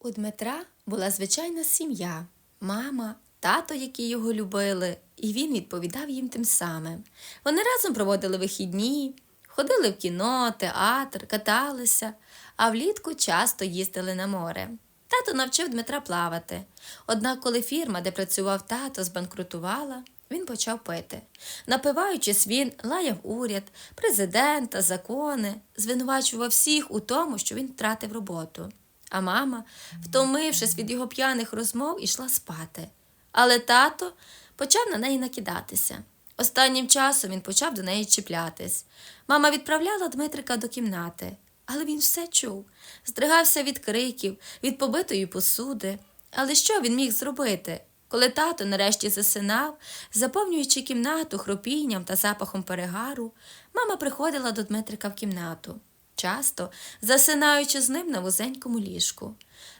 У Дмитра була звичайна сім'я, мама, тато, які його любили, і він відповідав їм тим самим. Вони разом проводили вихідні, ходили в кіно, театр, каталися, а влітку часто їздили на море. Тато навчив Дмитра плавати. Однак, коли фірма, де працював тато, збанкрутувала, він почав пити. Напиваючись, він лаяв уряд, президента, закони, звинувачував всіх у тому, що він втратив роботу. А мама, втомившись від його п'яних розмов, ішла спати. Але тато почав на неї накидатися. Останнім часом він почав до неї чіплятись. Мама відправляла Дмитрика до кімнати, але він все чув, здригався від криків, від побитої посуди. Але що він міг зробити? Коли тато нарешті засинав, заповнюючи кімнату хропінням та запахом перегару, мама приходила до Дмитрика в кімнату, часто засинаючи з ним на вузенькому ліжку.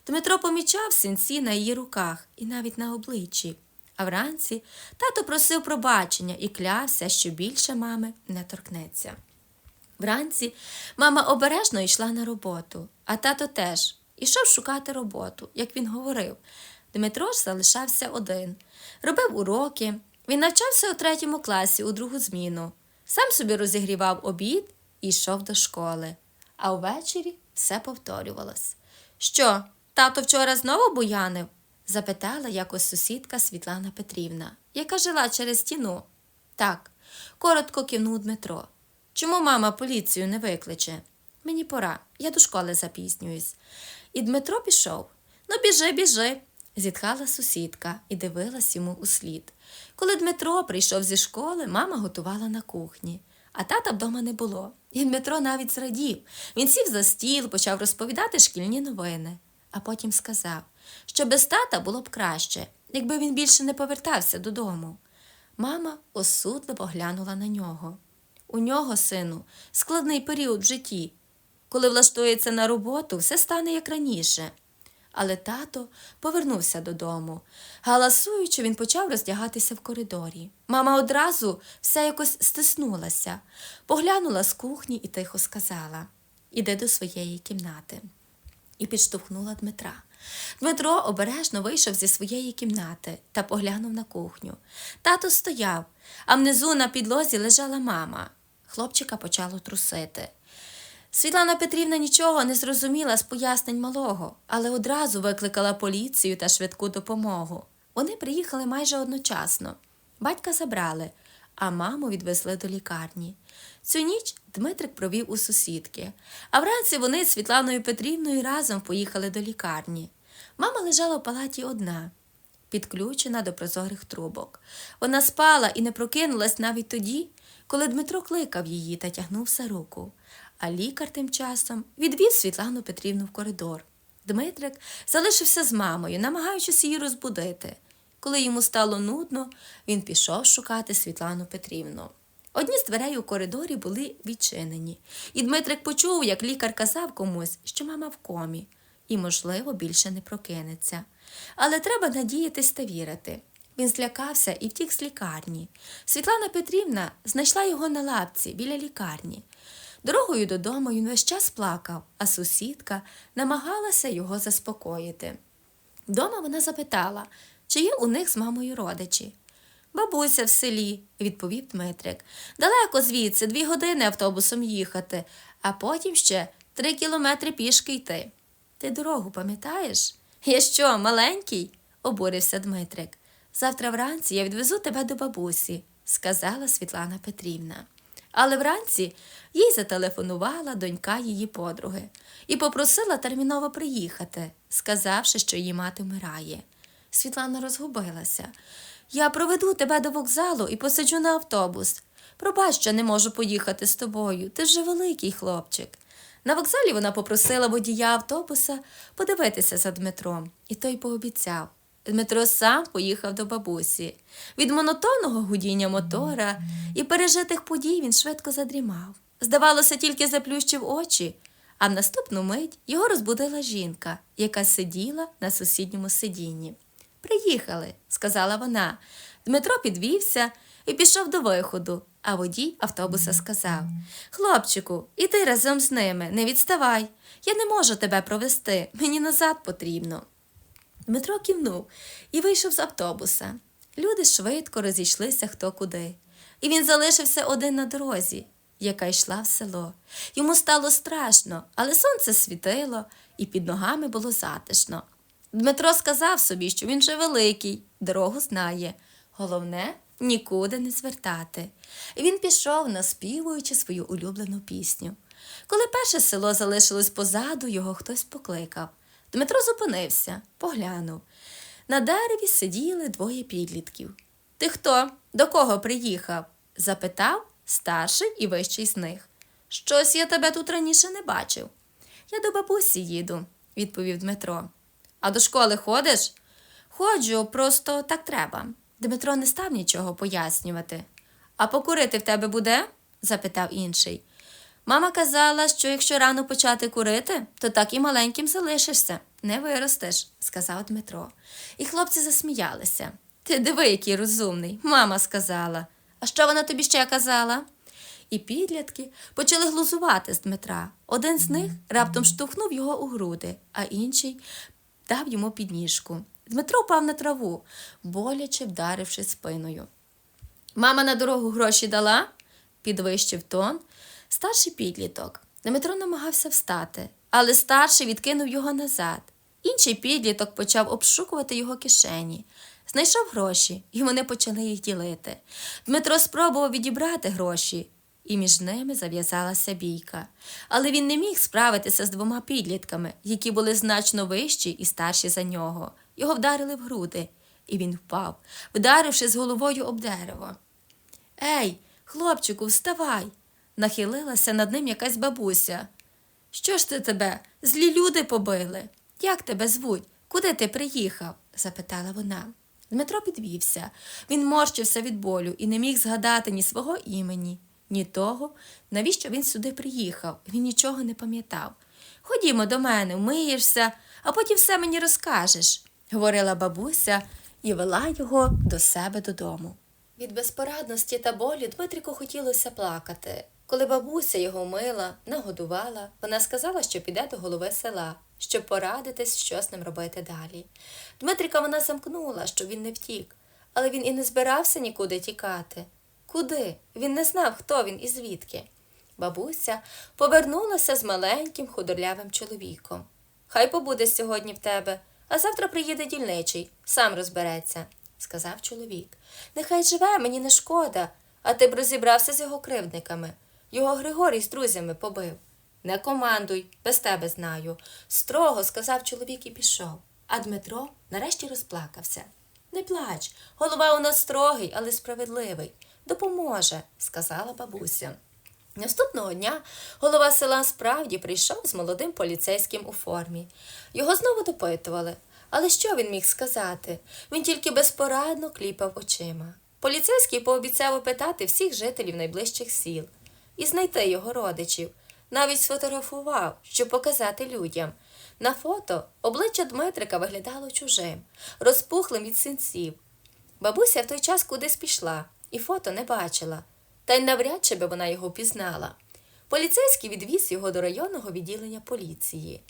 Дмитро помічав синці на її руках і навіть на обличчі. А вранці тато просив пробачення і клявся, що більше мами не торкнеться. Вранці мама обережно йшла на роботу, а тато теж ішов шукати роботу, як він говорив. Дмитро ж залишався один, робив уроки. Він навчався у третьому класі у другу зміну, сам собі розігрівав обід і йшов до школи. А увечері все повторювалось. Що, тато вчора знову буянив? запитала якось сусідка Світлана Петрівна, яка жила через стіну. Так, коротко кивнув Дмитро. Чому мама поліцію не викличе? Мені пора, я до школи запізнююсь. І Дмитро пішов. Ну, біжи, біжи, зітхала сусідка і дивилась йому услід. Коли Дмитро прийшов зі школи, мама готувала на кухні, а тата вдома не було. І Дмитро навіть зрадів. Він сів за стіл, почав розповідати шкільні новини, а потім сказав, що без тата було б краще, якби він більше не повертався додому. Мама осудливо глянула на нього. У нього, сину, складний період в житті. Коли влаштується на роботу, все стане як раніше. Але тато повернувся додому. Галасуючи, він почав роздягатися в коридорі. Мама одразу все якось стиснулася, поглянула з кухні і тихо сказала Іди до своєї кімнати. І підштовхнула Дмитра. Дмитро обережно вийшов зі своєї кімнати та поглянув на кухню. Тато стояв, а внизу на підлозі лежала мама. Хлопчика почало трусити. Світлана Петрівна нічого не зрозуміла з пояснень малого, але одразу викликала поліцію та швидку допомогу. Вони приїхали майже одночасно. Батька забрали, а маму відвезли до лікарні. Цю ніч Дмитрик провів у сусідки, а вранці вони з Світланою Петрівною разом поїхали до лікарні. Мама лежала в палаті одна, підключена до прозорих трубок. Вона спала і не прокинулась навіть тоді, коли Дмитро кликав її та тягнув за руку. А лікар тим часом відвіз Світлану Петрівну в коридор. Дмитрик залишився з мамою, намагаючись її розбудити. Коли йому стало нудно, він пішов шукати Світлану Петрівну. Одні з дверей у коридорі були відчинені, і Дмитрик почув, як лікар казав комусь, що мама в комі, і, можливо, більше не прокинеться. Але треба надіятись та вірити. Він злякався і втік з лікарні. Світлана Петрівна знайшла його на лавці біля лікарні. Дорогою додому він весь час плакав, а сусідка намагалася його заспокоїти. Дома вона запитала, чи є у них з мамою родичі. Бабуся в селі, відповів Дмитрик. Далеко звідси, дві години автобусом їхати, а потім ще три кілометри пішки йти. Ти дорогу пам'ятаєш? Я що, маленький? обурився Дмитрик. Завтра вранці я відвезу тебе до бабусі, сказала Світлана Петрівна. Але вранці їй зателефонувала донька її подруги і попросила терміново приїхати, сказавши, що її мати вмирає. Світлана розгубилася. Я проведу тебе до вокзалу і посаджу на автобус. Пробач, що не можу поїхати з тобою. Ти ж великий хлопчик. На вокзалі вона попросила водія автобуса подивитися за Дмитром, і той пообіцяв. Дмитро сам поїхав до бабусі. Від монотонного гудіння мотора і пережитих подій він швидко задрімав. Здавалося, тільки заплющив очі, а в наступну мить його розбудила жінка, яка сиділа на сусідньому сидінні. Приїхали, сказала вона. Дмитро підвівся і пішов до виходу, а водій автобуса сказав Хлопчику, іди разом з ними, не відставай. Я не можу тебе провести, мені назад потрібно. Дмитро кивнув і вийшов з автобуса. Люди швидко розійшлися хто куди. І він залишився один на дорозі, яка йшла в село. Йому стало страшно, але сонце світило, і під ногами було затишно. Дмитро сказав собі, що він же великий, дорогу знає. Головне нікуди не звертати. І він пішов, наспівуючи свою улюблену пісню. Коли перше село залишилось позаду, його хтось покликав. Дмитро зупинився, поглянув. На дереві сиділи двоє підлітків. Ти хто? До кого приїхав? запитав старший і вищий з них. Щось я тебе тут раніше не бачив. Я до бабусі їду, відповів Дмитро. А до школи ходиш? Ходжу, просто так треба. Дмитро не став нічого пояснювати. А покурити в тебе буде? запитав інший. Мама казала, що якщо рано почати курити, то так і маленьким залишишся, не виростеш, сказав Дмитро. І хлопці засміялися. Ти диви, який розумний, мама сказала. А що вона тобі ще казала? І підлітки почали глузувати з Дмитра. Один з них раптом штовхнув його у груди, а інший дав йому підніжку. Дмитро впав на траву, боляче вдаривши спиною. Мама на дорогу гроші дала, підвищив тон. Старший підліток. Дмитро намагався встати, але старший відкинув його назад. Інший підліток почав обшукувати його кишені. Знайшов гроші, і вони почали їх ділити. Дмитро спробував відібрати гроші, і між ними зав'язалася бійка. Але він не міг справитися з двома підлітками, які були значно вищі і старші за нього. Його вдарили в груди, і він впав, вдаривши з головою об дерево. Ей, хлопчику, вставай! Нахилилася над ним якась бабуся. Що ж ти тебе? Злі люди побили? Як тебе звуть? Куди ти приїхав? запитала вона. Дмитро підвівся. Він морщився від болю і не міг згадати ні свого імені, ні того, навіщо він сюди приїхав. Він нічого не пам'ятав. Ходімо до мене, вмиєшся, а потім все мені розкажеш, говорила бабуся і вела його до себе додому. Від безпорадності та болю Дмитрику хотілося плакати. Коли бабуся його мила, нагодувала, вона сказала, що піде до голови села, щоб порадитись, що з ним робити далі. Дмитрика вона замкнула, щоб він не втік, але він і не збирався нікуди тікати. Куди? Він не знав, хто він і звідки. Бабуся повернулася з маленьким худорлявим чоловіком. Хай побуде сьогодні в тебе, а завтра приїде дільничий, сам розбереться, сказав чоловік. Нехай живе, мені не шкода, а ти б розібрався з його кривдниками. Його Григорій з друзями побив. Не командуй, без тебе знаю, строго сказав чоловік і пішов. А Дмитро нарешті розплакався. Не плач, голова у нас строгий, але справедливий. Допоможе, сказала бабуся. Наступного дня голова села справді прийшов з молодим поліцейським у формі. Його знову допитували. Але що він міг сказати? Він тільки безпорадно кліпав очима. Поліцейський пообіцяв опитати всіх жителів найближчих сіл і знайти його родичів. Навіть сфотографував, щоб показати людям. На фото обличчя Дмитрика виглядало чужим, розпухлим від синців. Бабуся в той час кудись пішла і фото не бачила, та й навряд чи би вона його пізнала. Поліцейський відвіз його до районного відділення поліції.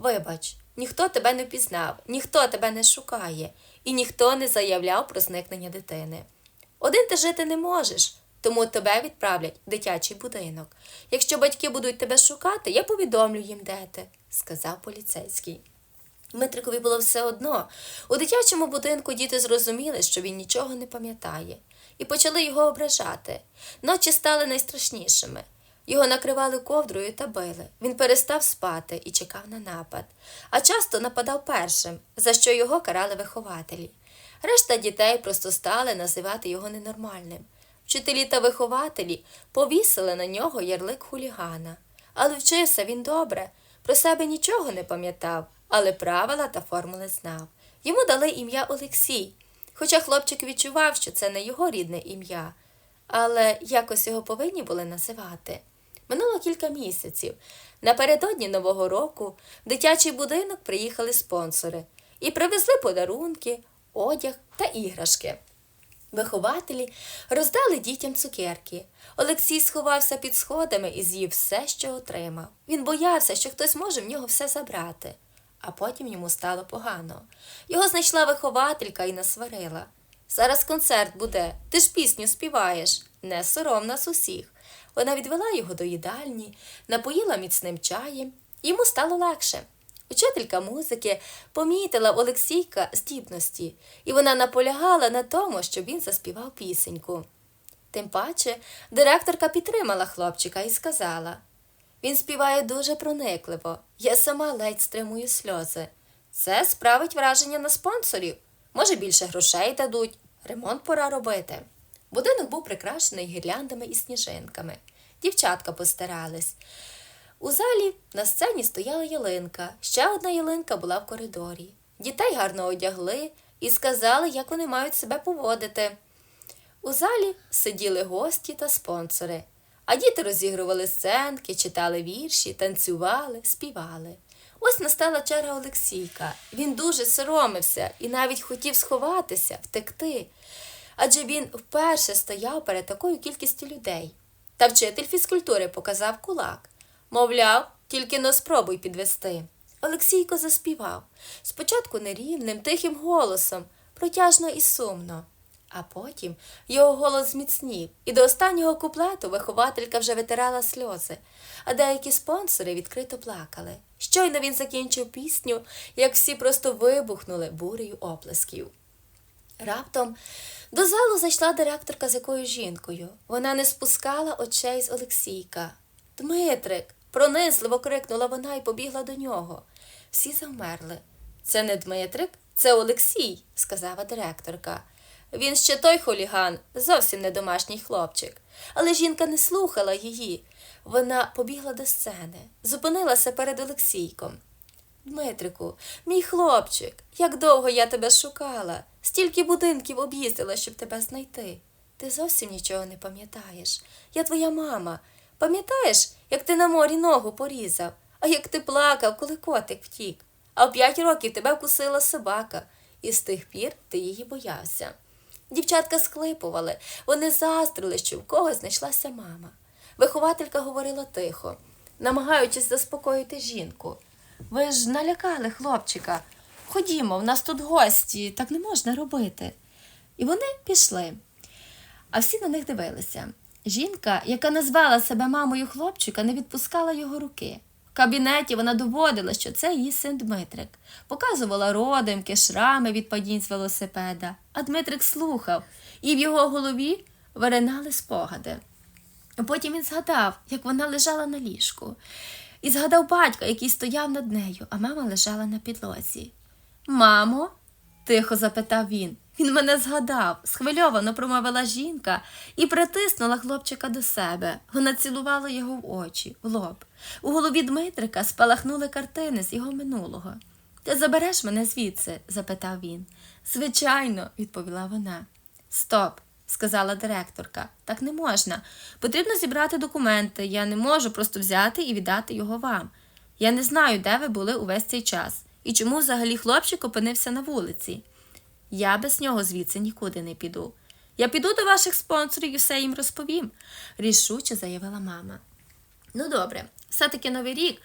Вибач, ніхто тебе не впізнав, ніхто тебе не шукає, і ніхто не заявляв про зникнення дитини. Один ти жити не можеш, тому тебе відправлять в дитячий будинок. Якщо батьки будуть тебе шукати, я повідомлю їм, де ти, сказав поліцейський. Дмитрикові було все одно. У дитячому будинку діти зрозуміли, що він нічого не пам'ятає, і почали його ображати. Ночі стали найстрашнішими. Його накривали ковдрою та били. Він перестав спати і чекав на напад, а часто нападав першим, за що його карали вихователі. Решта дітей просто стали називати його ненормальним. Вчителі та вихователі повісили на нього ярлик хулігана. Але вчився він добре, про себе нічого не пам'ятав, але правила та формули знав. Йому дали ім'я Олексій, хоча хлопчик відчував, що це не його рідне ім'я, але якось його повинні були називати. Минуло кілька місяців. Напередодні Нового року в дитячий будинок приїхали спонсори і привезли подарунки, одяг та іграшки. Вихователі роздали дітям цукерки. Олексій сховався під сходами і з'їв все, що отримав. Він боявся, що хтось може в нього все забрати. А потім йому стало погано. Його знайшла вихователька і насварила. Зараз концерт буде, ти ж пісню співаєш, не сором нас усіх. Вона відвела його до їдальні, напоїла міцним чаєм. Йому стало легше. Учителька музики помітила Олексійка здібності, і вона наполягала на тому, щоб він заспівав пісеньку. Тим паче, директорка підтримала хлопчика і сказала він співає дуже проникливо, я сама ледь стримую сльози. Це справить враження на спонсорів. Може, більше грошей дадуть, ремонт пора робити. Будинок був прикрашений гірляндами і сніжинками. Дівчатка постарались. У залі на сцені стояла ялинка, ще одна ялинка була в коридорі. Дітей гарно одягли і сказали, як вони мають себе поводити. У залі сиділи гості та спонсори, а діти розігрували сценки, читали вірші, танцювали, співали. Ось настала черга Олексійка. Він дуже соромився і навіть хотів сховатися, втекти. Адже він вперше стояв перед такою кількістю людей. Та вчитель фізкультури показав кулак. Мовляв, тільки но спробуй підвести. Олексійко заспівав спочатку нерівним, тихим голосом, протяжно і сумно. А потім його голос зміцнів, і до останнього куплету вихователька вже витирала сльози, а деякі спонсори відкрито плакали. Щойно він закінчив пісню, як всі просто вибухнули бурею оплесків. Раптом до залу зайшла директорка з якоюсь жінкою. Вона не спускала очей з Олексійка. Дмитрик. пронизливо крикнула вона і побігла до нього. Всі завмерли. Це не Дмитрик, це Олексій, сказала директорка. Він ще той хуліган, зовсім не домашній хлопчик. Але жінка не слухала її. Вона побігла до сцени, зупинилася перед Олексійком. Дмитрику, мій хлопчик, як довго я тебе шукала, стільки будинків об'їздила, щоб тебе знайти. Ти зовсім нічого не пам'ятаєш. Я твоя мама. Пам'ятаєш, як ти на морі ногу порізав, а як ти плакав, коли котик втік, а в п'ять років тебе вкусила собака, і з тих пір ти її боявся. Дівчатка склипували, вони заздрили, що в когось знайшлася мама. Вихователька говорила тихо, намагаючись заспокоїти жінку. Ви ж налякали хлопчика. Ходімо, в нас тут гості, так не можна робити. І вони пішли. А всі на них дивилися. Жінка, яка назвала себе мамою хлопчика, не відпускала його руки. В кабінеті вона доводила, що це її син Дмитрик, показувала родимки, шрами від падінь з велосипеда. А Дмитрик слухав, і в його голові виринали спогади. Потім він згадав, як вона лежала на ліжку, і згадав батька, який стояв над нею, а мама лежала на підлозі. Мамо, тихо запитав він. Він мене згадав, схвильовано промовила жінка і притиснула хлопчика до себе. Вона цілувала його в очі, в лоб. У голові Дмитрика спалахнули картини з його минулого. Ти забереш мене звідси? запитав він. Звичайно, відповіла вона. Стоп, сказала директорка. Так не можна. Потрібно зібрати документи. Я не можу просто взяти і віддати його вам. Я не знаю, де ви були увесь цей час і чому взагалі хлопчик опинився на вулиці. Я без нього звідси нікуди не піду. Я піду до ваших спонсорів і все їм розповім, рішуче заявила мама. Ну, добре, все-таки новий рік,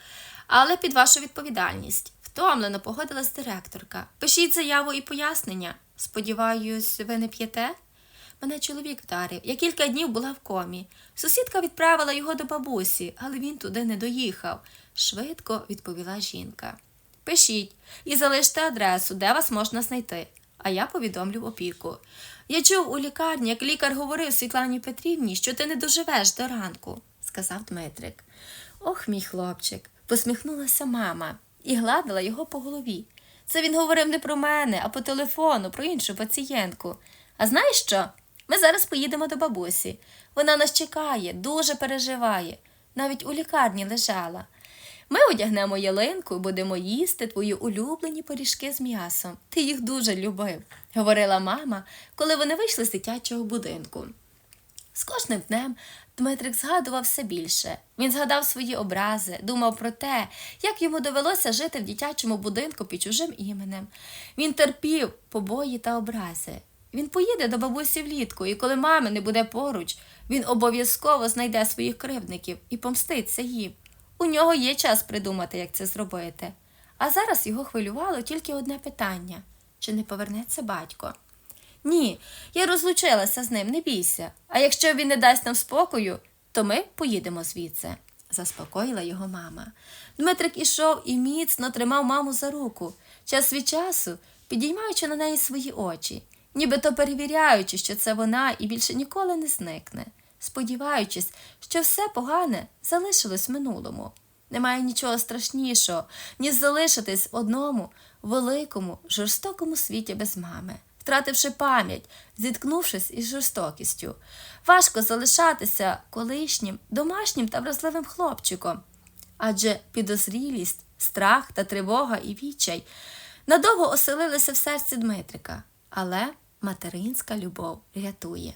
але під вашу відповідальність. Втомлено погодилась директорка. Пишіть заяву і пояснення. Сподіваюсь, ви не п'єте? Мене чоловік вдарив. Я кілька днів була в комі. Сусідка відправила його до бабусі, але він туди не доїхав, швидко відповіла жінка. Пишіть і залиште адресу, де вас можна знайти, а я повідомлю опіку. Я чув у лікарні, як лікар говорив Світлані Петрівні, що ти не доживеш до ранку, сказав Дмитрик. Ох, мій хлопчик, посміхнулася мама і гладила його по голові. Це він говорив не про мене, а по телефону, про іншу пацієнтку. А знаєш що? Ми зараз поїдемо до бабусі. Вона нас чекає, дуже переживає. Навіть у лікарні лежала. Ми одягнемо ялинку і будемо їсти твої улюблені пиріжки з м'ясом. Ти їх дуже любив, говорила мама, коли вони вийшли з дитячого будинку. З кожним днем Дмитрик згадував все більше. Він згадав свої образи, думав про те, як йому довелося жити в дитячому будинку під чужим іменем. Він терпів побої та образи. Він поїде до бабусі влітку, і коли мами не буде поруч, він обов'язково знайде своїх кривдників і помститься їм. У нього є час придумати, як це зробити. А зараз його хвилювало тільки одне питання чи не повернеться батько? Ні, я розлучилася з ним, не бійся. А якщо він не дасть нам спокою, то ми поїдемо звідси, заспокоїла його мама. Дмитрик ішов і міцно тримав маму за руку, час від часу підіймаючи на неї свої очі, нібито перевіряючи, що це вона і більше ніколи не зникне, сподіваючись, що все погане залишилось в минулому. Немає нічого страшнішого, ніж залишитись в одному великому, жорстокому світі без мами, втративши пам'ять, зіткнувшись із жорстокістю. Важко залишатися колишнім, домашнім та вразливим хлопчиком, адже підозрілість, страх та тривога і відчай надовго оселилися в серці Дмитрика, але материнська любов рятує.